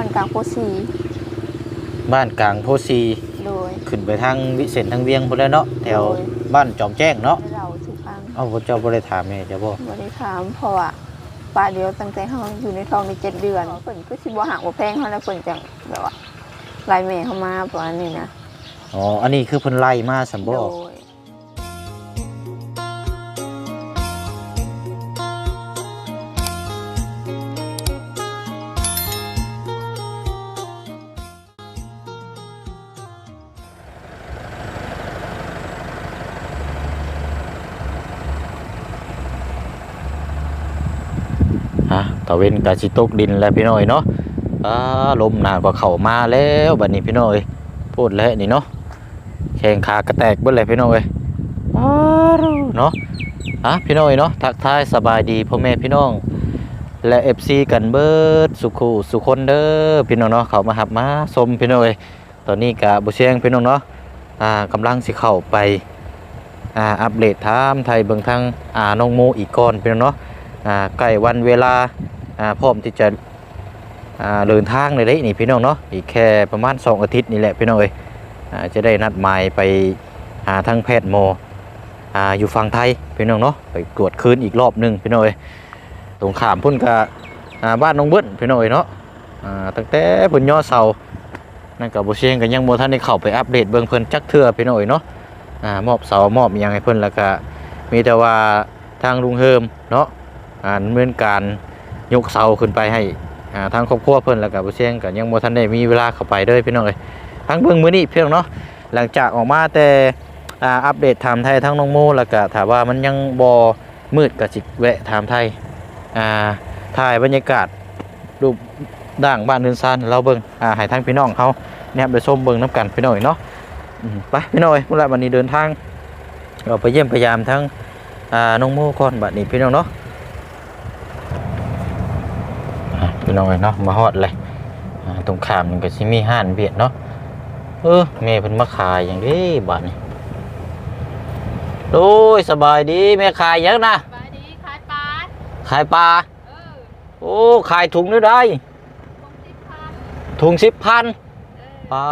บ้านกลางโพสีบ้านกลางโพสีโดยขึ้นไปทางวิเศษทางเวียงพุ่นแล้วเนาะแถวโอ้ยบ้านจอมแจ้งเนาะให้เราสุฟังเอ้าบ่เจ้าบ่ได้ถามแม่เจ้าบ่บ่ได้ถามเพราะว่าป้าเดียวตั้งแต่เฮาอยู่ในท้องได้เจ็ดเดือนเพิ่นก็สิบ่หักบ่แพงเฮาแล้วเพิ่นจังแบบว่าไล่แม่เข้ามาประมาณนี้นะอ๋ออันนี้คือเพิ่นไล่มาซั่นโดบ่ย เวนก็สิตกดินแล้วพี่น้อยเนาะอ่าลมหนาวก็เข้ามาแล้วบัดนี้พี่น้อยพูดแล้วนี่เนาะแข้งขากระแตกเบิดเลยพี่น้อยอ้าวเนาะอะพี่น้อยเนาะทักทายสบายดีพ่อแม่พี่น้อง และ FC กันเบิดสุขุสุคนเด้อพี่น้องเนาะเขามาหับมาชมพี่น้อยตอนนี้กะบ่เชียงพี่น้องเนาะอ่ากำลังสิเข้าไปอ่าอัปเดตถามไทยเบิ่งทางอ่าน้องโมอีกก่อนพี่น้องเนาะอ่าใกล้วันเวลา พร้อมที่จะเดินทางเลยนี่พี่น้องเนาะอีกแค่ประมาณ 2 อาทิตย์นี่แหละพี่น้องเอ้ยจะได้นัดหมายไปหาทางแพทย์หมออยู่ฝั่งไทยพี่น้องเนาะไปตรวจคืนอีกรอบหนึงพี่น้องเอ้ยตรงขามพุ่นกะบ้านน้องเบิ้ลพี่น้อยเนาะตั้งแต่เพิ่นย่อเสานั่นกับบ่เชียงก็ยังบ่ทันได้เข้าไปอัปเดตเบิ่งเพิ่นจักเทื่อพี่น้อยเนาะมอบเสามอบยังให้เพิ่นแล้วก็มีแต่ว่าทางลุงเฮิมเนาะอ่าดำเนินการ ยกเสาขึ้นไปให้ทางครอบครัวเพิ่นแล้วก็บ่เชียงก็ยังบ่ทันได้มีเวลาเข้าไปเด้อพี่น้องเอ้ยทั้งเบิ่งมื้อนี้เพียงเนาะหลังจากออกมาแต่อัปเดตถามไทยทั้งน้องโมแล้วก็ถ้าว่ามันยังบ่มืดก็สิกแวะถามไทยถ่ายบรรยากาศรูปด่างบ้านเรือนซานเราเบิ่งอ่าให้ทางพี่น้องเขาเนี่ยไปชมเบิ่งน้ำกันพี่น้อยเนาะไปพี่น้อยเมื่อไรวันนี้เดินทางเราไปเยี่ยมพยายามทั้งน้องโมก่อนบัดนี้พี่น้องเนาะอะ พี่น้อยเนาะมาฮอดเลยอ่าตรงขามมันก็สิมีห้านเบียดเนาะเออแม่เพิ่นมาขายอย่างนี้บัดนี้โอ้ยสบายดีแม่ขายหยังนะบายดีขายปลาขายปลาเออโอ้ขายถุงนี่ได้ผมสิพันถุงสิบพันปลา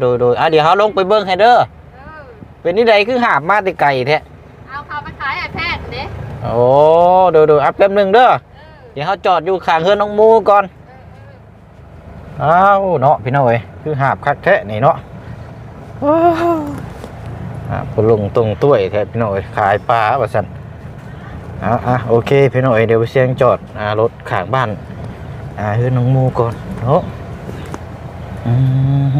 โดยโดยอะเดี๋ยวเขาลงไปเบิ้งให้เด้อเออเป็นนี่ใดคือหาบมาแต่ไก่แท้เอาเขาไปขายไอ้แพทย์เด้โอ้โดยโดยอะแป๊บหนึงเด้อ เดี๋ยวเขาจอดอยู่ข้างเฮือนน้องมูก่อนอ้าวเนาะพี่น้อยคือหาบคักแท้นี่เนาะว้าวอะปลุงตรงตุ้ยแท้พี่น้อยขายปลาว่าซั่นอะอะโอเคพี่น้อยเดี๋ยวไปเสียงจอดอ่ารถข้างบ้านอ่าเฮือนน้องมูก่อนเนาะอืม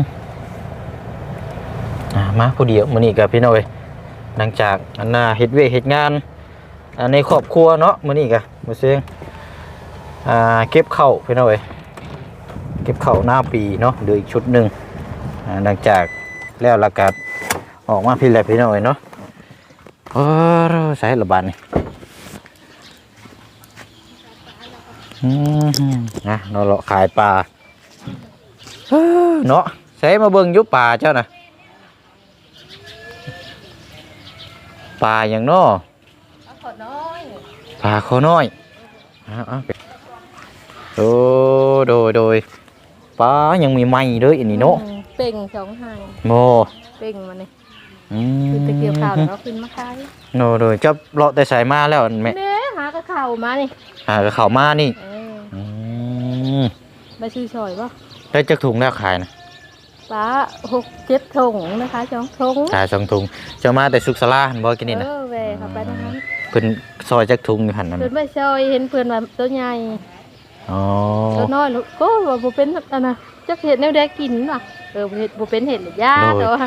อ่ามาผู้เดียวมื้อนี้กับพี่น้อยหลังจากอันน่ะเฮ็ดเวยเฮ็ดงานอ่าในครอบครัวเนาะมื้อนี้ก็บ่เสียง อ่าเก็บข้าวพี่น้อยเก็บข้าวหน้าปีเนาะเดี๋ยวอีกชุดหนึงอ่าหลังจากแล้วและก็ออกมาพี่แหละพี่น้อยเนาะเออใส่ระบาดนี่อืมนะเนาะเลาะขายปลาเอ้อเนาะใส่มาเบิ่งอยู่ป่าเจ้าน่ะปลาอย่างน้อเอาขอน้อยปลาเขาน้อยเอาเอาไป โอ้โดยโดยปลายังมีไม้เด้วยอันนี้เนาะอืมเป่งสองหางโมเป่งมาเนี่ยอืคือมตะเกียบข้าวแล้วก็ขึ้นมาขายโนโดยเจะเลาะแต่สายมาแล้วแม่เน่หากระเข่ามานี่หากระเขามานี่เอออืมไปซื้อซอยป่ะได้จักถุงแล้วขายนะปลาหกเจ็ดถงนะคะสองถงขายสองถุงเจะมาแต่สุกสลาหันบ่กินนี่เอนะอแหวเขาไปทางนั้นเพิ่นซอยจักถุงอยู่หันนั่นเพื่อนไปซอยเห็นเพื่อนว่าตัวใหญ่ อ๋อตัวน้อยลูกก็ว่าบ่เป็นอันน่ะจักเห็ดแนวใดกินว่ะเออบ่เห็ดบ่เป็นเห็ดหรือยาแต่ว่า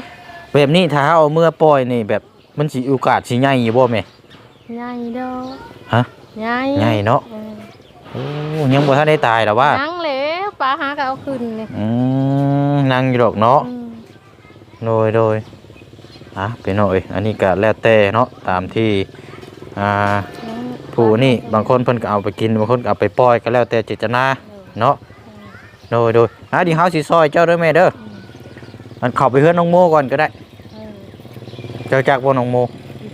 แบบนี้ถ้าเอาเมื่อปล่อยนี่แบบมันสิโอกาสสิใหญ่อยู่บ่แม่ใหญ่ดอกฮะใหญ่ใหญ่เนาะเออโอ้ยังบ่ทันได้ตายหรอว่ายังแล้วปลาหาก็เอาขึ้นนี่อืมนั่งอยู่ดอกเนาะอืมโดยโดยอะเป็นหน่อยอันนี้ก็แล้วแต่เนาะตามที่อ่า ผู้นี่บางคนเพิ่นก็เอาไปกินบางคนก็เอาไปปล่อยก็แล้วแต่เจตนาเนาะโดยโดยอะเดีเฮาสิซอยเจ้าเด้อแม่เด้อมันเข้าไปเฮือนน้องโมก่อนก็ได้เออเจ้าจักบ่น้องโม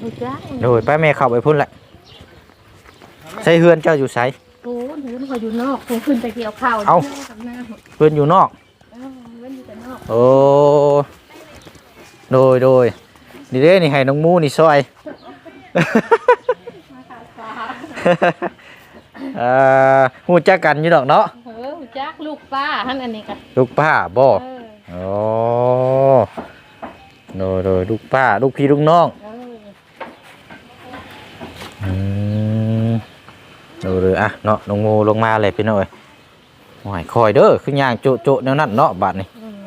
ผู้จ้างโดยไปแม่เข้าไปพุ่นแหละใส่เฮือนเจ้าอยู่ไสปูนพื้นเขาอยู่นอกคงขึ้นไปเกี่ยวข้าวเอ้ากับหน้าหมดเพิ่นอยู่นอกเออเว้นอยู่แต่นอกโอ้โดยโดยนี่เด้นี่ให้น้องหมูนี่ซอย เอ่อฮู้จักกันอยู่ดอกเนาะเออจักลูกป้าหันอันนี้กันลูกป้าบ่เออโอ้โดยโดยลูกป้า ลูกพี่ลูกน้องเอออืมดูเลยอะเนาะน้องงูลงมาเลยพี่น้อยหอยคอยเด้อคือย่างโจะโจะแนวนั้นเนาะบาดนี่อืม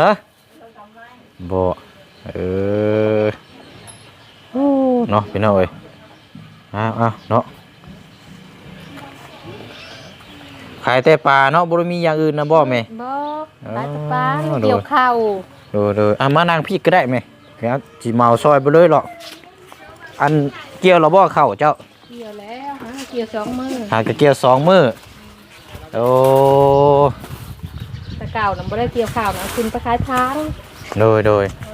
ฮะบ่เออโอ้เนาะพี่น้อย อ้าวอ้าวเนาะขายแต่ปลาเนาะบ่ได้มีอย่างอื่นนะบ่แม่ บ่ปลาตะปลาอ๋อ เกี่ยวข้าวดูดูอะมานั่งพี่ก็ได้แม่ครับสิเมาซอยไปเลยหรอกอันเกี่ยวเราบ่เข้าเจ้า เกี่ยวแล้วฮะเกี่ยวสองมือหากระเกียวสองมือโอ้แตะเก่าน่ะบ่ได้เกี่ยวข้าวนะขึ้นไปขายทางโดยโดยอ่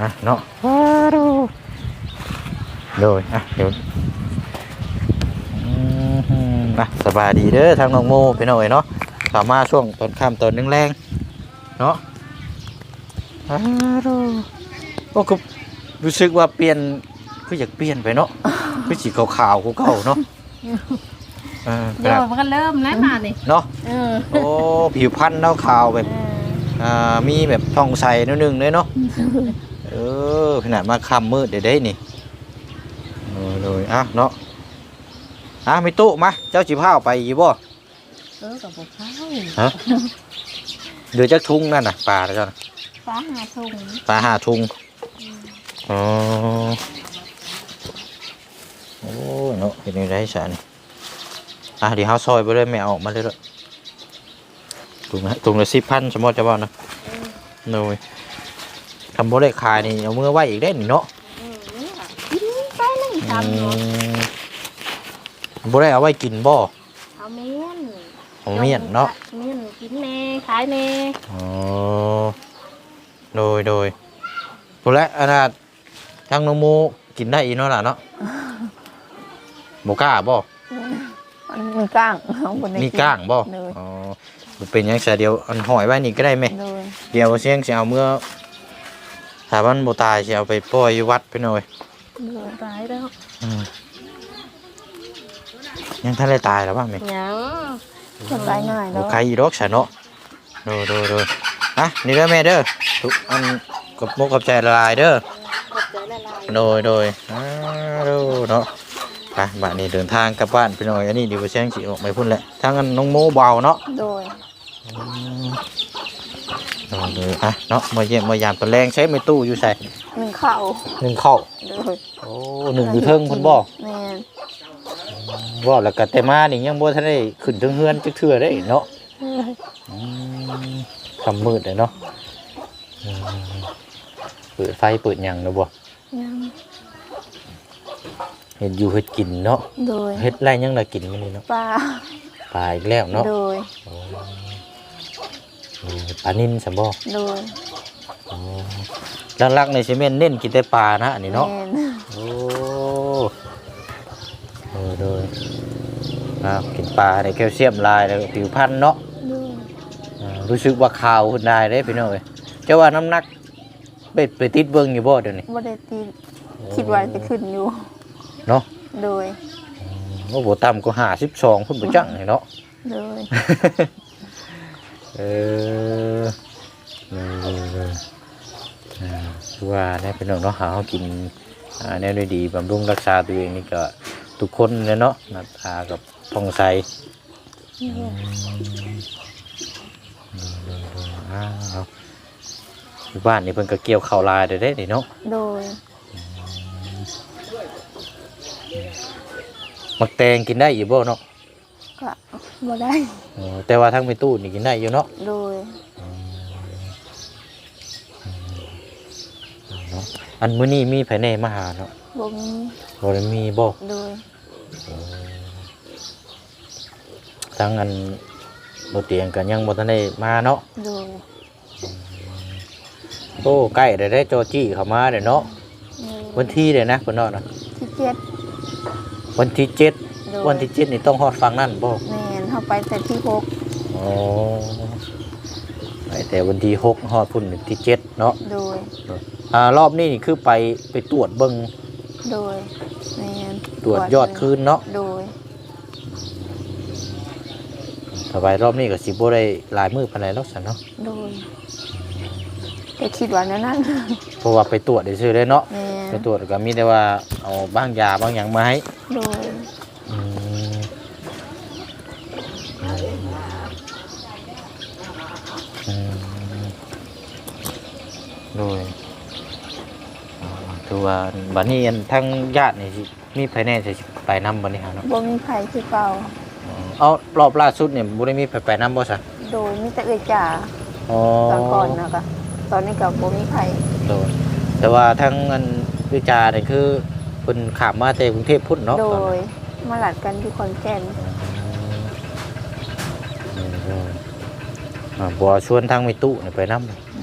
อะเนาะโดยอะเดี๋ยวอืมอะสบายดีเด้อทางน้องโมพี่น้อยเนาะสามารถช่วงตอนค่ำตอนแรงๆเนาะอ้าวโอ้ก็รู้สึกว่าเปลี่ยนคืออยากเปลี่ยนไปเนาะคือสีขาวๆกูเก่าๆเนาะเออเดี๋ยวมันก็เริ่มแล้วมานี่เนาะเออโอ้ผิวพรรณเราขาวแบบเอออ่ามีแบบทองใสนิดนึงเลยเนาะ เออขนาดมาค่ำมืดเดี๋ยวได้นี่โอ้เลยอะเนาะอะมีตู้มาเจ้าจีพ้าวไปอีบ่เออกับบ่ข้าวฮะเดือจักทุงนั่นน่ะปลาแล้วจ้ะฟ้าหาทงปลาหาทุงอ๋อโอ้เนาะเป็นยังไงสานี่อะเดี๋ยวเฮาซอยไปเลยไม่เอาออกมาเลยด้วยถุงละถุงละสิบพันสมมติจะบอกนะโดย คำโบเลขขายนี่เอามือไว้อีกได้นี่เนาะเออนี่ล่ะกินไปนั่งทำเนาะโบได้เอาไว้กินบ่เอาเมียนเอาเมียนเนาะเมียนกินแน่ขายแน่อ๋อโดยโดยโบและอันนั้นทางน้องโมกินได้อีกเนาะล่ะเนาะโบกล้าบ่มันมีก้างเขาบนมีก้างบ่เลยอ๋อบ่เป็นหยังซะเดียวอันหอยไว้นี่ก็ได้ไหมเลยเดี๋ยวเสียงสิเอาเมื่อ ถ้ามันบ่ตายสิเอาไปปล่อยอยู่วัดไปหน่อยเลยตายแล้วอืมยังทันได้ตายแล้วบ้างไหมยังสบายง่ายโอแล้วใครอีดอกฉันเนาะโดโดโดอะนี่เด้อแม่เด้อทุกอันกับมกกับใจละลายเด้อขอบใจละลายโดยโดยอ่าโดเนาะไปบ้านนี้เดินทางกลับบ้านไปหน่อยอันนี้เดียวเชียงสิออกไปพุ่นแหละทางอันน้องโมเบาเนาะโดย โดยโดยอะเนาะมาเยี่ยมมายามตอนแรงใช้ไม่ตู้อยู่ใส่หนึ่งเข่าหนึ่งเข้าโดยโอ้หนึ่งอยู่เทิงเพุ่นบ่แม่นบ่แล้วก็แต่มานี่ยังบ่ทันได้ขึ้นถึงเฮือนจักเทื่อได้เนาะเลยอืมคำมืดเลยเนาะอืมเปิดไฟเปิดหยังเนาะบ่ยังเห็ดอยู่เห็ดกินเนาะโดยเห็ดไรยังละกินมันนี่เนาะปลา ปลาอีกแล้วเนาะโดย โอ้โอ้ ปลานิ่นสัมบ่โดยโอ้ลักๆในซีเมนเน้นกินแต่ปลานะอันนี้เนาะแม่นโอ้เออโดยอ่ากินปลาในแคลเซียมหลายแล้วก็ผิวพรรณเนาะโดยอ่ารู้สึกว่าขาวขึ้นได้เด้พี่น้องเอ้ยเจ้าว่าน้ำหนักไปไปติดเบิ่งอยู่บ่เดี๋ยวนี้บ่ได้ตีคิดว่าจะขึ้นอยู่เนาะโดยโอ้โหต่ำก็ห้าสิบสองพุ่นไปจังเลยเนาะโดย เออเออเออเออคือว่าได้เป็นองเนาะหาเขากินอ่าแนวดีบำรุงรักษาตัวเองนี่ก็ทุกคนเลยเนาะหน้าตากับทองใสนาะอยู่บ้านนี่เพิ่นก็เกี่ยวข้าวลายได้ได้นี่เนาะ โดยมักแตงกินได้อยู่บ่เนาะ ก็บ่ได้เออแต่ว่าทั้งไปตู้นี่กินได้อยู่เนาะโดยเนาะอันมื้อนี้มีไผแน่มาหาเนาะบ่มีบ่ได้มีบ่โดยทั้งอันบ่เตียงกันยังบ่ทันได้มาเนาะโดยโอ้ใกล้ได้ได้โจจี้เข้ามาเด้อเนาะวันที่เดี๋ยวนะคนนอกนะที่เจ็ดวันที่เจ็ด โดยวันที่เจ็ดนี่ต้องฮอดฟังนั่นบ่แม่นเข้าไปแต่ที่หกอ๋อไปแต่วันที่หกฮอดพุ่นที่เจ็ดเนาะโดย อ่ารอบนี้นี่คือไปไปตรวจเบิ่งโดยแม่นตรวจยอดคืนเนาะโดยถ้าไปรอบนี้ก็สิบ่ได้หลายมื้อปานใดหรอกซั่นเนาะโดยก็คิดว่านั่นนั่นเพราะว่าไปตรวจได้ซื่อได้เนาะแม่ไปตรวจก็มีแต่ว่าเอาบางยาบางอย่างมาให้โดย คือว่าบัดนี้อันทั้งญาตินี่สิมีภายในสิไปนำบัดนี้ฮะเนาะบ่มีไผคือเก่าอ๋อเอารอบล่าสุดเนี่ยบ่ได้มีไปไปนำบ่ซะโดยมีแต่เอื้อยจ่าอ๋อตอนก่อนนะคะตอนนี้ก็บ่มีไผโดยแต่ว่าทั้งอันวิจาเนี่ยคือเพิ่นขามมาแต่กรุงเทพพุ่นเนาะโดตอนนั้นยมาหลัดกันที่คอนแก่นอ่าบัวชวนทางมิตุนี่ไปน้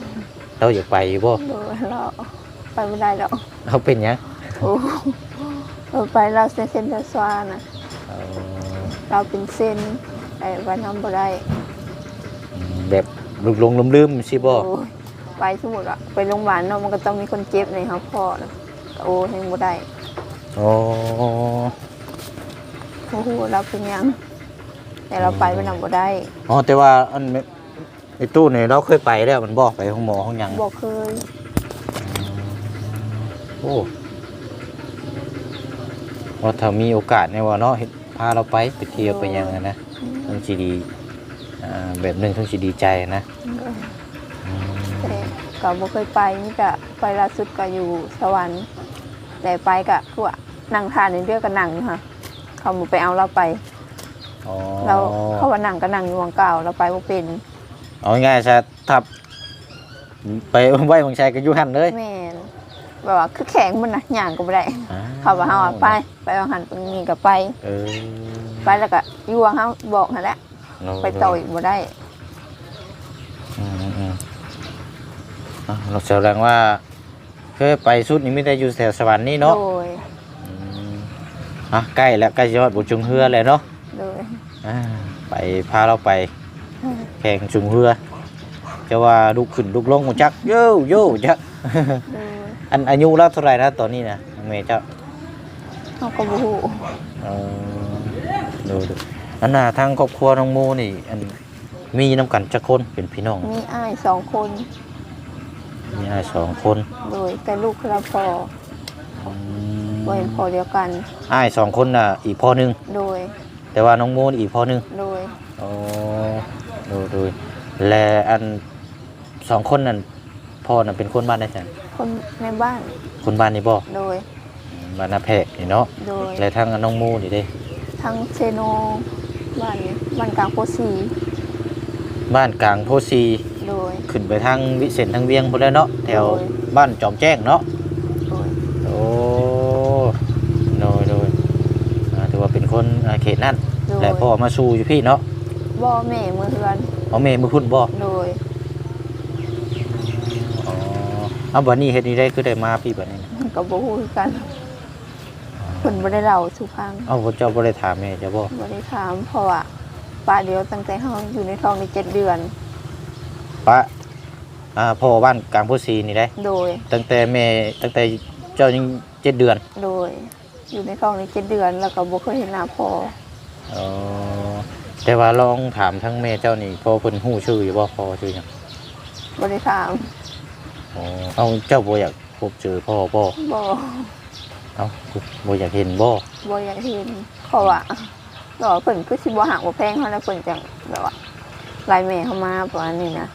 ำเราอยากไปอยู่บ่โดยเรา ไปไม่ได้แล้วเราเป็นหยังโอ้เราไปเราเส้นเส้นสวานะเอ่อเราเป็นเส้นแต่วันทำบ่ได้แบบลุกลงลืมลืมๆสิบ่โอ้ยไปสมมุติว่าไปโรงพยาบาลเนาะมันก็ต้องมีคนเจ็บในครับพ่อนะโอ้ยังบ่ได้โอ้โอ้โหเราเป็นหยัง แต่เราไปมันทำบ่ได้อ๋อแต่ว่าอันมิมิตุนี่เราเคยไปแล้วมันบอกไปห้องหมอห้องหยังบอกเคยโอ้ว่าถ้ามีโอกาสเนี่ยว่าเนาะเฮ็ดพาเราไปไปเที่ยวไปหยังอะนะทั้งสิดีอ่าแบบหนึงทั้งสิดีใจนะอืมแต่ก็บ่เคยไปนี่ก็ไปล่าสุดก็อยู่สวรรค์แต่ไปก็คือว่านั่งทานในเรื่องก็นั่งอยู่ค่ะ เขาบ่ไปเอาเราไป อ๋อ เราเขาว่านั่งก็นั่งอยู่วังเก่าเราไปบ่เป็นเอาง่ายๆซะถ้าไปไหว้บางชัยก็อยู่หั่นเลย แม่น แบบว่าคือแข็งมันนะย่างก็บ่ได้เขาว่าเฮาอะไปไปเอาหันตรงนี้ก็ไป เออไปแล้วก็อยู่ว่าเฮาบอกหั่นแหละเนาะไปต่ออีกบ่ได้อืมอืมอะเราแสดงว่าเคยไปสุดนี่มีแต่อยู่แถวสวรรค์นี่เนาะโดยอืมอะใกล้แล้วใกล้จะยอดบุจุงเฮือเลยเนาะโดยอ่าไปพาเราไป แข่งจุงเฮือจะว่าลุกขึ้นลุกลงหูจักโย่โย่จัก โดย อันอายุเราเท่าไหร่นะตอนนี้นะน้องเมย์เจ้าเฮาก็บ่ฮู้เออดูดูอันน่ะทางครอบครัวน้องโมนี่ อันมีน้ำกันจักคนเป็นพี่น้อง มีอ้ายสองคน มีอ้ายสองคนโดยแต่ลูกคือเราพออืบ่เห็นพอเดียวกัน อ้ายสองคนน่ะ อีกพ่อหนึง โดย แต่ว่าน้องโมนี่อีกพ่อหนึง โดยอ๋อดูดูและอันสองคนนั่น พ่อน่ะเป็นคนบ้านได้จังคนในบ้านคนบ้านนี่บ่โดยบ้านนาแพะนี่เนาะโดยและทางน้องโมนี่เด้ทั้งเซโนบ้านบ้านกลางโพสีบ้านกลางโพสีโดยขึ้นไปทางวิเศษทางเวียงพุ่นแล้วเนาะแถวโอ้ยบ้านจอมแจ้งเนาะโดยโอ้โดยโดยอ่าถือว่าเป็นคนอ่าเขตนั่นโดยและพ่อมาสู่อยู่พี่เนาะบ่แม่มือเฮือนเอาเมมือพุ่นบ่โดย อ๋อ เอาบัดนี้เฮ็ดนี่ได้คือได้มาพี่บัดนี้นะมันก็บ่ฮู้คือกันเพิ่นบ่ได้เล่าสู่ฟังเอาบ่เจ้าบ่ได้ถามแม่จ้ะบ่บ่ได้ถามเพราะว่าป้าเดียวตั้งแต่เฮาอยู่ในท้องได้เจ็ดเดือน ปะอ่าพ่อบ้านกลางโพสีนี่ได้โดย ตั้งแต่แม่ตั้งแต่เจ้ายังเจ็ดเดือนโดย อยู่ในท้องได้เจ็ดเดือน แล้วก็บ่เคยเห็นหน้าพ่ออ๋อแต่ว่าลองถามทั้งแม่เจ้านี่พ่อเพิ่นฮู้ชื่ออยู่บ่พ่อชื่อหยังบ่ได้ถาม อ๋อเอาเจ้าบ่อยากพบเจอพ่อบ่บ่เอาบ่อยากเห็นบ่บ่อยากเห็นเพราะว่าก็เพิ่นคือสิบ่หักบ่แพงเฮาแล้วเพิ่นจังแบบว่าไล่แม่เฮามาประมาณนี้นะ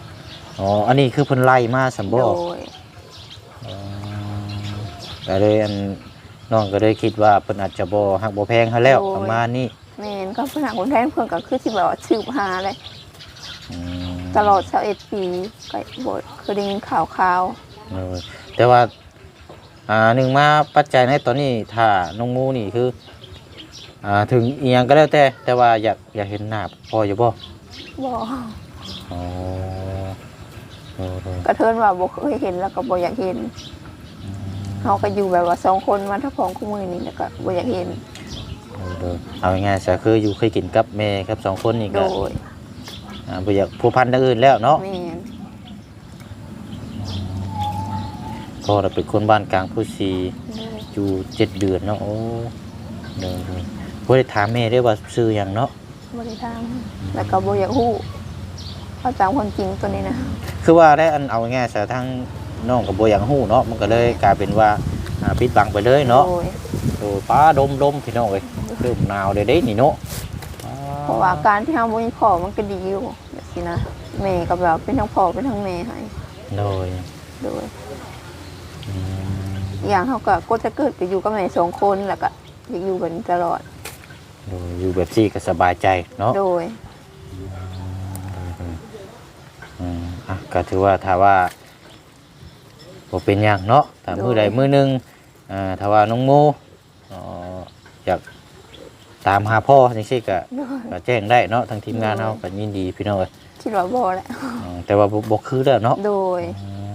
อ๋ออันนี้คือเพิ่นไล่มาซั่นโดบ่ยอ๋อก็เลยอันน้องก็เลยคิดว่าเพิ่นอาจจะบ่ฮักบ่แพงเฮาแล้วประมาณนี้แม่นก็เพิ่นหักบ่แพงเพิ่นก็คือสิแบบว่าสืบหาเลยอืม ตลอด21ปีก็บ่เคยได้ยินข่าวข่าวเออแต่ว่าอ่าหนึ่งมาปัจจัยในตอนนี้ถ้าน้องงูนี่คืออ่าถึงอีหยังก็แล้วแต่ แต่ว่าอยากอยากเห็นหน้าพ่ออยู่บ่บ่อ๋อเออเออกระเทินว่าบ่เคยเห็นแล้วก็บ่อยากเห็นอืมเฮาก็อยู่แบบว่าสองคนมาถ้าพร้อมคู่มือนี่แล้วก็บ่อยากเห็นเออเด้อเอาง่ายๆซะคืออยู่เคยกินกับแม่ครับสองคนนี่โดก็ ย อ่าบ่อยากผูกพันทางอื่นแล้วเนาะแม่นก็เราเป็นคนบ้านกลางผู้ซีโดยอยู่เจ็ดเดือนเนาะโอ้เด้อเด้อบ่ได้ถามแม่ได้ว่าซื้อหยังเนาะ บ่ได้ทำแล้วก็บ่อยากฮู้เอาตามความจริงตัวนี้นะคือว่าได้อันเอาง่ายๆซะทั้งน้องกับบ่อยากฮู้เนาะมันก็เลยกลายเป็นว่าอ่าปิดบังไปเลยเนาะโดยโอ้ป้าดมดมพี่น้องเอ้ยเริ่มหนาวเด้เด้นี่เนาะเพ ราะว่าการที่เฮาบ่มีพ่อมันก็ดีอยู่แบบนี้นะแม่ก็แบบเป็นทั้งพ่อเป็นทั้งแม่ให้โดยโดยอืมอีกอย่างเฮาก็ก็จะเกิดไปอยู่กับแม่สองคนแล้วก็อยากอยู่กันตลอดโดยอยู่แบบซี่ก็สบายใจเนาะ โดย อืมอะก็ถือว่าถ้าว่าบ่เป็นหยังเนาะถ้ามือใดมือหนึงอ่าถ้าว่าน้องโมเอ่ออยากตามหาพ่อจังซี่ก็โดยก็แจ้งได้เนาะทางทีมงานเฮาก็ยินดีพี่น้องเอ้ยคิดว่าบ่แหละอืมแต่ว่าบ่บ่คือแล้วเนาะโดยอืม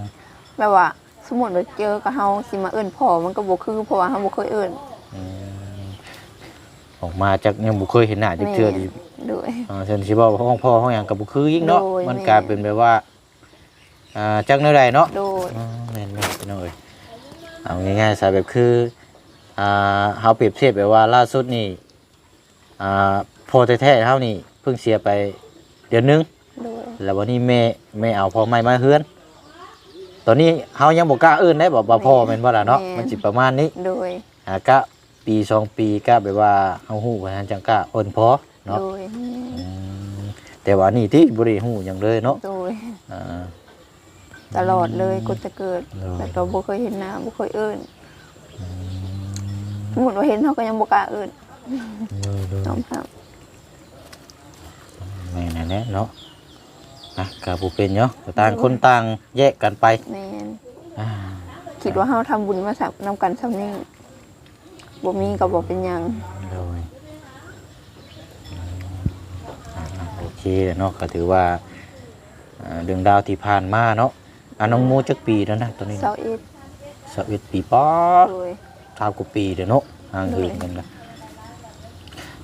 แบบว่า สมมุติว่าเจอกับเฮาสิมาเอิ้นพ่อมันก็บ่คือเพราะว่าเฮาบ่เคยเอิ้นอืมออกมาจากยังบ่เคยเห็นหน้าจักเทื่อดี โดย อ่าเช่นสิเว้าห้องพ่อห้องหยังก็บ่คือยิ่งเนาะโดยมันแม่ กลายเป็นแบบว่าอ่าจักแนวใดเนาะโดย อ๋อแม่นแม่นพี่น้องเอ้ยเอาง่ายๆซะแบบคืออ่าเฮาเปรียบเทียบแบบว่าล่าสุดนี่ อ่าพ่อแท้ๆเฮานี่เพิ่งเสียไปเดือนหนึง โดยแล้ววันนี้แม่แม่เอาพ่อใหม่มาเฮือน ตอนนี้เฮายังบ่กล้าเอิ้นได้บอกว่าพ่อแม่นบ่ล่ะเนาะมันสิประมาณนี้โดยหากะปีสองปีก็แบบว่าเฮาฮู้ว่าจังจังกล้าเอิ้นพ่อเนาะโดยอืมแต่ว่านี่ที่บ่ได้ฮู้หยังเลยเนาะโดยอ่า ตลอดเลยก็จะเกิดโดย แต่ตัวบ่เคยเห็นหน้าบ่เคยเอิ้นสมมุติว่าเห็นเฮาก็ยังบ่กล้าเอิ้น โดยน้องครับแม่นั่นแหละเนาะนะก็บ่เป็นเนาะก็ต่างคนต่างแยกกันไปแม่นอ่าคิดว่าเฮาทำบุญมาสักนำกันซำนี้บ่มีก็บ่เป็นหยังโดยอ่าโอเคเนาะก็ถือว่าอ่าเรื่องดาวที่ผ่านมาเนาะอ่าน้องโมจักปีแล้วนะตอนนี้เซาเอ็ดสวิตปีป๊อโดยทาวกว่าปีเด้อเนาะห่างเหินกันละ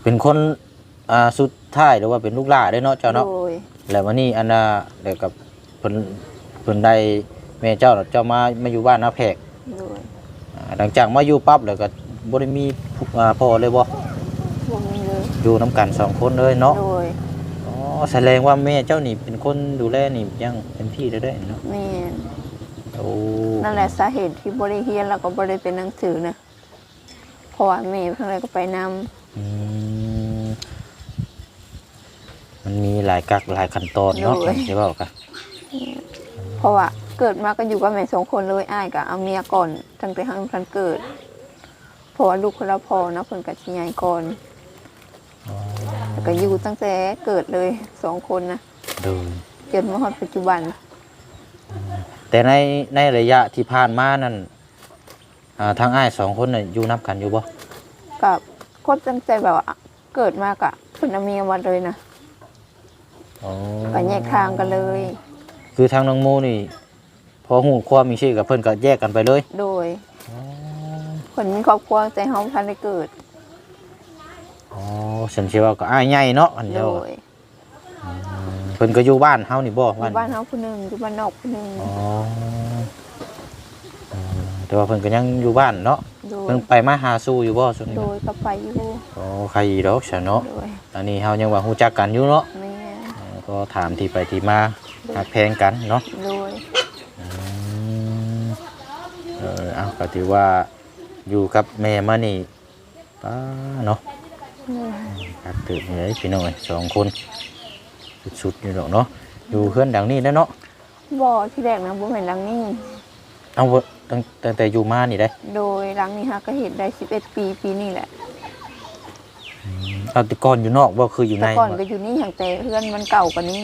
เป็นคนอ่าสุดท้ายหรือว่าเป็นลูกหลานได้อเนาะเจ้าเนาะโดยแล้ววันนี้อันน่ะเดี๋ยวกับเพิ่นเพิ่นได้แม่เจ้าน่ะเจ้ามามาอยู่บ้านนาแพกโดยอ่าหลังจากมาอยู่ปั๊บแล้วก็บ่ได้มีผู้อ่าพ่อเลยบ่บ่มีเลยอยู่นํกันสองคนเลยเนาะ โดยอ๋อแสดงว่าแม่เจ้านี่เป็นคนดูแลนี่ยังเป็นพี่ได้ได้เนาะแม่นโอ้นั่นแหละสาเหตุที่บ่ได้เรียนแล้วก็บ่ได้เป็นหนังสือนะเพราะว่าแม่เพิ่นเลยก็ไปนำ อืมมันมีหลายกักหลายขั้นตอนเนาะใช่เปล่ากันเพราะว่าเกิดมาก็อยู่กับแม่สองคนเลยอ้ายก็เอาเมียก่อนตั้งแต่หังพันเกิด เพราะว่าลูกคนละพอนะเพิ่นก็สิใหญ่ก่อนแล้วก็อยู่ตั้งแต่เกิดเลยสองคนนะดู จนมาฮอดปัจจุบัน แต่ในในระยะที่ผ่านมานั่นอ่าทางอ้ายสองคนน่ะอยู่นับกันอยู่บ่ กับ คนตั้งใจแบบว่าเกิดมากะเพิ่นเอาเมียมาเลยนะอ๋อก็แยกทางกันเลย คือทางน้องโมนี่ พอหูความมีชื่อกับเพิ่นก็แยกกันไปเลยโดยเพิ่นมีครอบครัวแต่เฮาทันได้เกิด อ๋อฉันเชื่อว่าก็อ้ายใหญ่เนาะอันโดเดียวยเพิ่นก็อยู่บ้านเฮานี่บ่อยู่บ้านเฮาผู้หนึงอยู่บ้านนอกผู้หนึงอ๋ออ๋อแต่ว่าเพิ่นก็ยังอยู่บ้านเนาะ โดยเพิ่นไปมาหาสู่อยู่บ่ช่วงนี้โดยก็ไปอยู่อ๋อใครอีดอกฉันเนาะโดยอันนี้เฮายังว่าฮู้จักกันอยู่เนาะแม่อ๋อก็ถามที่ไปที่มาหักแพงกันเนาะโดยอืมเออเอาก็ถือว่าอยู่กับแม่มานี่ป้าเนาะโดยครับตื่นเลยพี่น้อยสองคนสุดๆอยู่ดอกเนาะอยู่เพื่อนดังนี้แล้วเนาะบ่ที่แรกนะบ่แม่นหลังนี้เอาเว้ย ตั้งตั้งแต่อยู่มานี่ได้โดยหลังนี้ฮะก็เห็นได้ 11 ปีปีนี้แหละเอาแติก่อนอยู่นอกว่าคืออยู่ในแต่ก่อนก็อยู่นี่อย่างแต่เพื่อนมันเก่ากว่านี้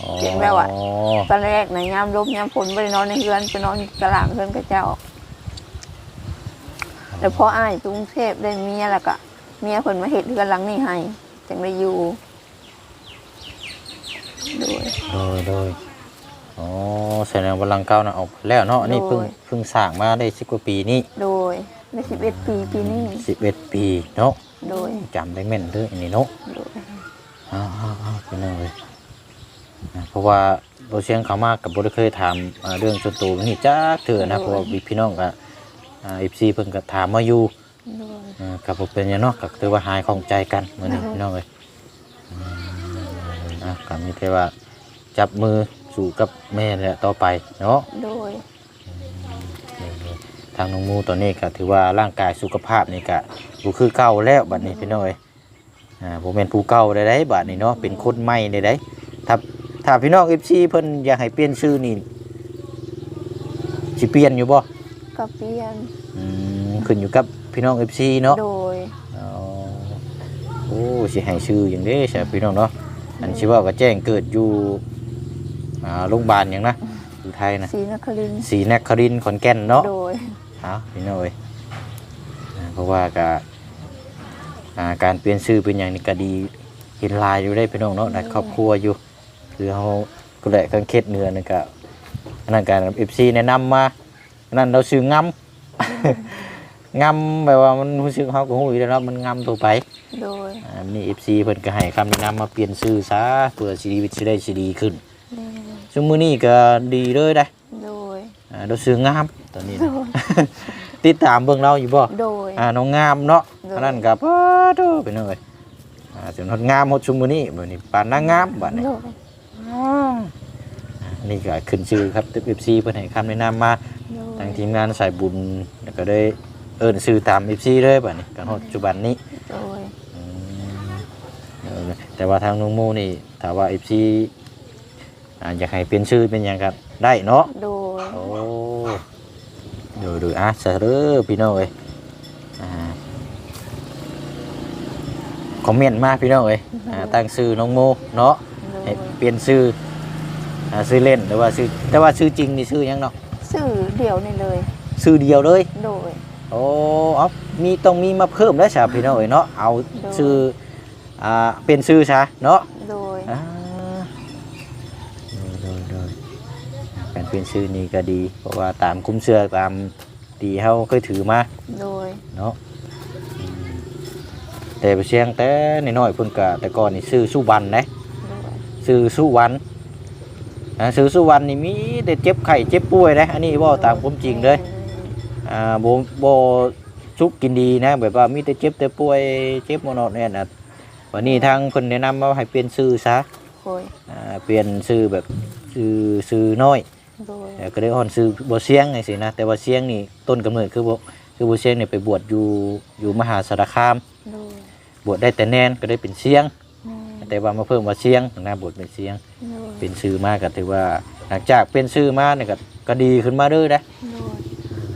อ๋อเจ๋งแล้วอะตอนแรกนะยามลมยามฝนบ่ได้นอนในเรือนไปนอนอยู่ตารางเรือนกับเจ้า แต่พออ้ายกรุงเทพได้เมียแล้วก็เมียเพิ่นมาเฮ็ดเรือนหลังนี้ให้จังได้อยู่โดยโดยโดยอ๋อ แสดงว่าหลังเก่าน่ะออกแล้วเนาะอันนี่เพิ่งโดยเพิ่งสร้างมาได้10กว่าปีนี้โดยได้สิบเอ็ดปีปีนี้11ปีเนาะโดยจำได้แม่นเด้ออันนี้เนาะโดยอ้าวๆๆเป็นจังเลยอ่าเพราะว่าบ่เชียงเขามากับบ่ได้เคยถามอ่าเรื่องส่วนตัวนี่จักเทื่อนะเพราะว่าพี่น้องก็อ่า FC เพิ่นก็ถามมาอยู่ โดยอ่ากับเป็นหยังเนาะก็ถือว่าหายของใจกันเหมือนนี้พี่น้องเลยอืมอะก็มีแต่ว่าจับมือ สู่กับแม่แหละต่อไปเนาะโดยทางน้องมูตอนนี้ก็ถือว่าร่างกายสุขภาพนี่ก็บ่คือเก่าแล้วบัดนี้พี่น้องเอ้ยอ่าบ่แม่นผู้เก่าได้ได้บัดนี้เนาะเป็นคนใหม่ได้ได้ถ้าถ้าพี่น้อง FC เพิ่นอยากให้เปลี่ยนชื่อนี่สิเปลี่ยนอยู่บ่กับเปลี่ยนอืมขึ้นอยู่กับพี่น้อง FC เนาะ โดย อ๋อโอ้สิให้ชื่ออย่างนี้ใช่พี่น้องเนาะอันชิว่าก็แจ้งเกิดอยู่ อ่าโรงพยาบาลอย่างนะอยู่ไทยนะศรีนครินทร์ศรีนครินทร์ขอนแก่นเนาะ โดย เอาพี่น้องเอ้ยอ่าเพราะว่าก็อ่าการเปลี่ยนชื่อเป็นอย่างนี้ก็ดีเห็นลายอยู่ได้พี่น้องเนาะในครอบครัวอยู่คือเขาก็แหละเครื่องเคล็ดเนื้อนี่ก็อันนั้นการเอฟซีแนะนำมาอันนั้นเราซื้องำงำแบบว่ามันรู้สึกเขาก็หูอยู่แล้วเนาะมันงำตัวไปโดยอันนี้ FC เพิ่นก็ให้คำแนะนำมาเปลี่ยนชื่อซะเพื่อชีวิตสิได้สิดีขึ้นโดย ซึ่งมื้อนี้ก็ดีเลยได้โดย อ่าเราซื้องามตอนนี้โดนะยติดตามเบิ่งเราอยู่บ่โดย อ่าน้องงามเนาะโดย อันนั้นก็ป้าโตเป็นจังไดอ่าจนฮอดงามฮอดชุมมื้อนี้มื้อนี้ปานนางงามบัดนี้ โดยอันนี่ก็ขึ้นชื่อครับตึก FC เพิ่นให้คำแนะนำมาโดยทางทีมงานสายบุญแล้วก็ได้เอิ้นชื่อตาม FC เลยบัดนี้กันฮอดปัจจุบันนี้โดย อืมเออแต่ว่าทางน้องโมนี่ถ้าว่าเอฟซี อยากให้เปลี่ยนชื่อเป็นหยังครับ ได้เนาะ โดยโอ้ดูดูอะเสร็จพี่น้องเอ้ยอ่าคอมเมนต์มาพี่น้องเอ้ยอ่าตั้งชื่อน้องโมเนาะโดให้ยเปลี่ยนชื่ออ่าชื่อเล่นหรือว่าชื่อแต่ว่าชื่อจริงนี่ชื่อหยังเนาะสื่อเดี่ยวนี่เลยชื่อเดียวเลย โดย โอ้เอามีต้องมีมาเพิ่มแล้วใช่พี่น้องเอ้ยเนาะ เอาชื่อ อ่า เป็นชื่อซะเนาะโดย อ่าโดยโดยการ เปลี่ยนชื่อนี้ก็ดี เพราะว่าตามคุ้มเชื่อตามดีเฮาเคยถือมาโดยเนาะอืมแต่ไปเชียงแต่น้อยๆเพิ่นก็แต่ก่อนนี่ชื่อสุวรรณนะโดยชื่อสุวรรณอ่าชื่อสุวรรณนี่มีแต่เจ็บไข้เจ็บป่วยนะอันนี้เว่าตามความจริงเลย อ่าบ่บ่สุกกินดีนะแบบว่ามีแต่เจ็บแต่ป่วยเจ็บบ่นอนเนี่ยนะวันนี้ทางเพิ่นแนะนำว่าให้เปลี่ยนชื่อซะโดยอ่าเปลี่ยนชื่อแบบชื่อชื่อน้อย โดยแล้วก็ได้อ่อนชื่อบ่เสียงไงสินะแต่ว่าเสียงนี่ต้นกำเนิดคือบ่คือบ่เสียงนี่ไปบวชอยู่อยู่มหาสารคาม โดยบวชได้แต่แนนก็ได้เป็นเสียงโดยแต่ว่ามาเพิ่มว่าเสียงนะบวชเป็นเสียง โดยเป็นชื่อมาก็ถือว่าหลังจากเป็นชื่อมาเนี่ยก็ก็ดีขึ้นมาเด้อนะโดย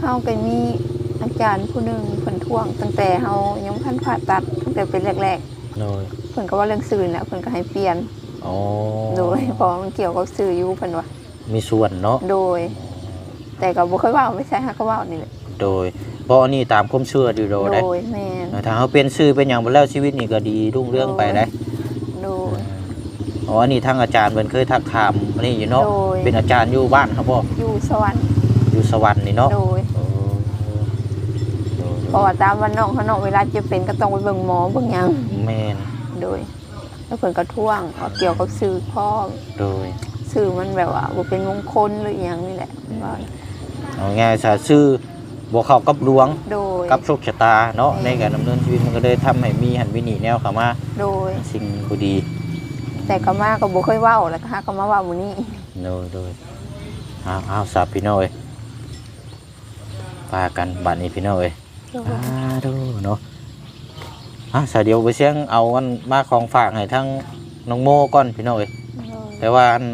เฮาก็มีอาจารย์ผู้หนึ่งเพิ่นท่วง ตั้งแต่เฮายังพันผ่าตัดตั้งแต่เป็นแรกโดยๆเพิ่นก็ว่าเรื่องสื่อน่ะเพิ่นก็ให้เปลี่ยน อ๋อโดยเพราะมันเกี่ยวกับสื่ออยู่เพิ่นว่า มีส่วนเนาะโดย แต่ก็บ่เคยเว้าไม่ใช่ฮะก็เว้านี่แหละโดยเพราะอันนี้ตามความเชื่ออยู่โดโดได้ยแม่นถ้าเขาเป็นชื่อเป็นอย่างบ่แล้วชีวิตนี่ก็ดีรุ่งเรื่องไปได้โดย อ๋ออันนี้ทางอาจารย์เพิ่นเคยทักถามอันนี้อยู่เนาะโดย เป็นอาจารย์อยู่บ้านครับพ่ออยู่สวรรค์อยู่สวรรค์นี่เนาะโดยโอ้โดยเพราะว่าตามวันน้องเขาน้องเวลาเจะเป็นก็ต้องไปเบิ่งหมอเบิ่งหยังแม่นโดย แล้วเพิ่นก็ท่วงว่าเกี่ยวกับสื่อพ่อโดย สื่อมันแบบว่าบ่เป็นมงคลหรืออหยังนี่แหละว่าเอาง่ายๆซะชื่อบ่เข้ากับดวงโดย กับโชคชะตาเนาะแม่ ในการดำเนินชีวิตมันก็เลยทำให้มีหันวินีแนวเข้ามาโดย สิ่งบ่ดีแต่ก็มาก็บ่เคยเว้าแล้วก็หาก็มาเว้ามื้อนี้โดยโดยอ้าวอ้าวสับพี่น้อยพากันบัดนี้พี่น้อยโดยอ่าดูเนาะอะสายเดียวไปเสียงเอาอันมาของฝากให้ทั้งน้องโมก่อนพี่น้อยแต่ว่าอัน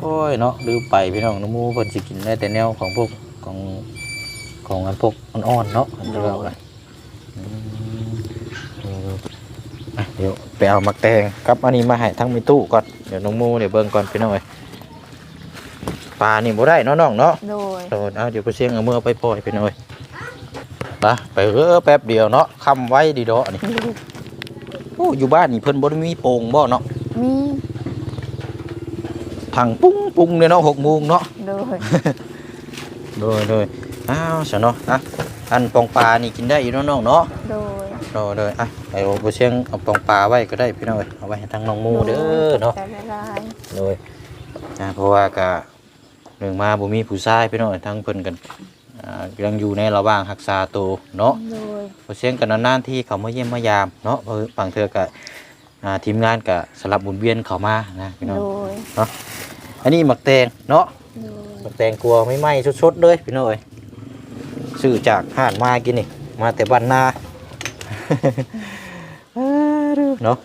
โอ้ยเนาะลืมไปพี่น้องน้องโมเพิ่นสิกินได้แต่แนวของพวกของของอันพวกอ่อนๆเนาะอันที่ว่าไปอืมเอออะเดี๋ยวไปเอามักแตงกับอันนี้มาให้ทั้งมีตู้ก่อนเดี๋ยวน้องโมเดี๋ยวเบิ่งก่อนพี่น้อยปลานี่บ่ได้เนาะน้องเนาะโดยโดนเอาเดี๋ยวไปเชียงเอาเมื่อไปปล่อยไปหน่อยไปไปเออแป๊บเดียวเนาะคำไว้ดีเดาะนี่โอ้อยู่บ้านนี่เพิ่นบ่ได้มีโป่งบ่เนาะมี พังปุ้งปุ้งเนี่ยเนาะหกโมงเนาะโดยโดยโดยอ้าวซะเนาะอะอันปองปลานี่กินได้อยู่เนาะน้องเนาะโดยโดยโดยอะไปโอ้บ่เชียงเอาปองปลาไว้ก็ได้พี่น้อยเอาไว้ให้ทางน้องหมูเด้อเนาะใจละลายโดยอ่าเพราะว่าก็หนึ่งมาบ่มีผู้ชายพี่น้อยทั้งเพิ่นกันอ่ายังอยู่ในระหว่างรักษาตัวเนาะโดยบ่เชียงกันนานๆที่เขามาเยี่ยมมายามเนาะเพราะบางเทื่อก็อ่าทีมงานก็สลับหมุนเวียนเข้ามานะพี่น้องโดย อันนี้หมักแตงเนาะโดยหมักแตงกลัวไม่ไหม้สดๆเลยพี่น้อยซื้อจากห้านมากินนี่ มาแต่บ้านนาเนาะ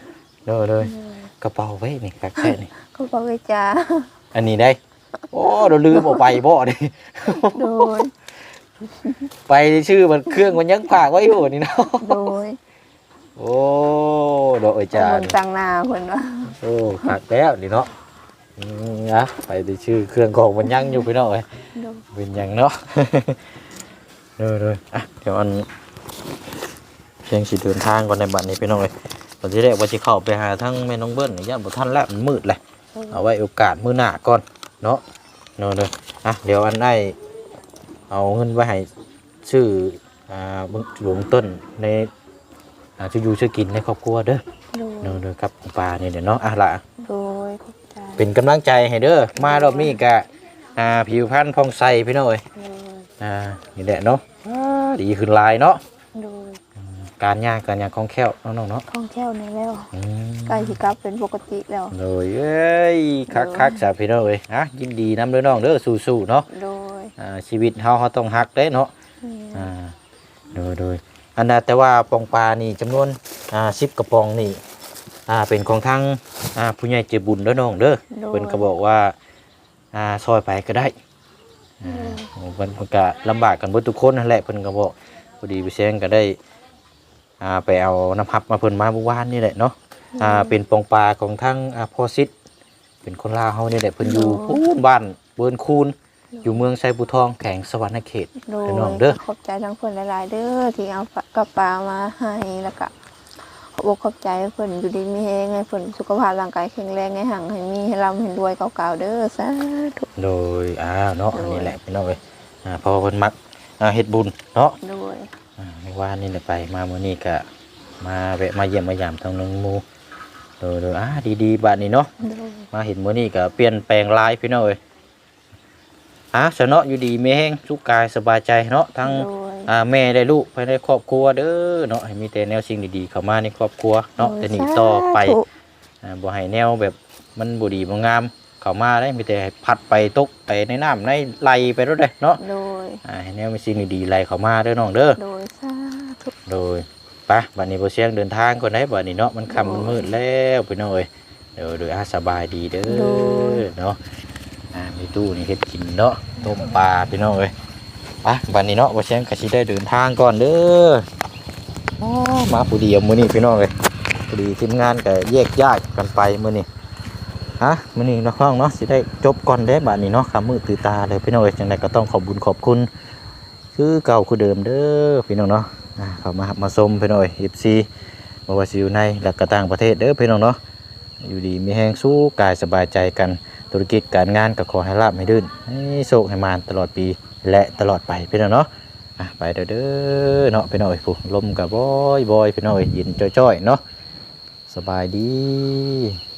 เด้อเลยกระเป๋าไว้นี่กักแค่นี่เขาบอกเลยจ้าอันนี้ได้โอ้เราลืมเอาไปบ่ดิโดยไปชื่อมันเครื่องมันยังฝากไว้อยู่นี่เนาะโดยโอ้ดอกเอ้ยจ้าคนต่างหน้าเพิ่นว่าโอ้ฝากแล้วนี่เนาะ อืมนะไปได้ชื่อเครื่องของมันยังอยู่พี่น้องเอ้ยโดยเป็นหยังเนาะ เด้อเลยอะเดี๋ยวอันเพียงสิเดินทางก่อนในบัดนี้พี่น้องเอ้ยตอนที่แรกว่าสิเข้าไปหาทั้งแม่น้องเบิ้ลนี่ย่านบ่ทันแล้วมันมืดเลยเอาไว้โอกาสมื้อหน้าก่อนเนาะเนาะเด้ออะเดี๋ยวอันได้เอาเงินไว้ให้ชื่ออ่าเบิ่งหลวงต้นในอ่าชื่ออยู่ชื่อกินในครอบครัวเด้อ โดย เนาะเด้อครับปลานี่เดี๋ยวเนาะอะล่ะโดยขอบใจ เป็นกำลังใจให้เด้อมารอบนี้ก็อ่าผิวพรรณผ่องใสพี่น้องเอ้ยโดยอ่านี่แหละเนาะอ่าดีขึ้นหลายเนาะโดยการย่างการย่างคล่องแคล่วน้องๆเนาะท่องเที่ยวในแล้วอืม ใกล้สิกลับเป็นปกติแล้วเลยเอ้ยคักคักๆจ้ะพี่น้องเอ้ยฮะยินดีนำเด้อน้องเด้อสู้ๆเนาะโดยอ่าชีวิตเฮาเฮาต้องฮักเด้เนาะอืมอ่าโดยโดยอันนั้นแต่ว่าปองปลานี่จำนวนอ่า10กระป๋องนี่ อ่าเป็นของทางอ่าผู้ใหญ่ใจบุญเด้อน้องเด้อโดย เพิ่นก็บอกว่าอ่าซอยไปก็ได้อ่าโอ้เพิ่นเพิ่นก็ลำบากกันเบิดทุกคนนั่นแหละเพิ่นก็บอกพอดีไปแซงก็ได้อ่าไปเอาน้ำพับมาเพิ่นมาเมื่อวานนี่แหละเนาะอ่าเป็นปองปลาของทางอ่าพ่อซิดเป็นคนลาวเฮานี่แหละเพิ่นอยู่พูนบ้านเบินคูนอยู่เมืองไซบุทองแขวงสวรรณเขต โดยพี่น้องเด้อ ขอบใจทั้งเพิ่นหลายๆเด้อที่เอากระเป๋ามาให้แล้วก็ ขอบอกขอบใจเพิ่นอยู่ดีมีแฮงให้เพิ่นสุขภาพร่างกายแข็งแรงให้หังให้มีให้ร่ำให้รวยเก่าๆเด้อสาธุโดยอ้าวเนาะโดยอันนี้แหละพี่น้องเอ้ยอ่าเพอเพิ่นมักอ่าเฮ็ดบุญเนาะโดยอ่าไม่ว่านี่แหละไปมามื้อนี้ก็มาแวะมาเยี่ยมมายามทางน้องหมูโดยโดยอ่าดีๆบัดนี้เนาะโดยมาเห็นมื้อนี้ก็เปลี่ยนแปลงหลายพี่น้องเอ้ยอะซะเนาะอยู่ดีมีแฮงสุขกายสบายใจเนาะทั้งโดย อ่าแม่ได้ลูกภายในครอบครัวเด้อเนาะให้มีแต่แนวสิ่งดีๆเข้ามาในครอบครัวเนาะแต่นี่ต่อไปสาธุอ่าบ่ให้แนวแบบมันบ่ดีบ่งาม เข้ามาได้มีแต่ให้พัดไปตกไปในน้ำในไหลไปรถเลยเนาะโดยอ่าให้แนวมีสิ่งดีๆไหลเข้ามาเด้อน้องเด้อโดยสาธุโดยไปะบัดนี้บ่เสียงเดินทางก่อนได้บัดนี้เนาะมันค่ำมันมืดแล้วพี่น้องเอ้ยเดี๋ยวโดยอาสบายดีเด้อเนาะอ่ามีตู้นี่เฮ็ดกินเนาะต้มปลาพี่น้องเอ้ย ไปบัดนี้เนาะบ่เสียงก็สิได้เดินทางก่อนเด้ออมาผู้เดียวมื้อนี้พี่น้องเอ้ยพอดีทีมงานก็แยกย้ายกันไปมื้อนี้ฮะมื้อนี้น้องเนาะสิได้จบก่อนเด้บัดนี้เนาะคำมืดตื่นตาเลยพี่น้องเอ้ยจังไดก็ต้องขอบบุญขอบคุณ คือเก่าคือเดิมเด้อพี่น้องเนาะเข้ามาหับมาชมพี่น้อย FC บ่ว่าสิอยู่ในและก็ต่างประเทศเด้อพี่น้องเนาะอยู่ดีมีแฮงสู้กายสบายใจกันธุรกิจการงานก็ขอให้ราบให้ลื่นให้โชคให้มานตลอดปี และตลอดไปพี่น้องเนาะอะไปเด้อเด้อเนาะพี่น้อยผู้ลมกับบอยบอยพี่น้อยเย็นจ้อยๆเนาะสบายดี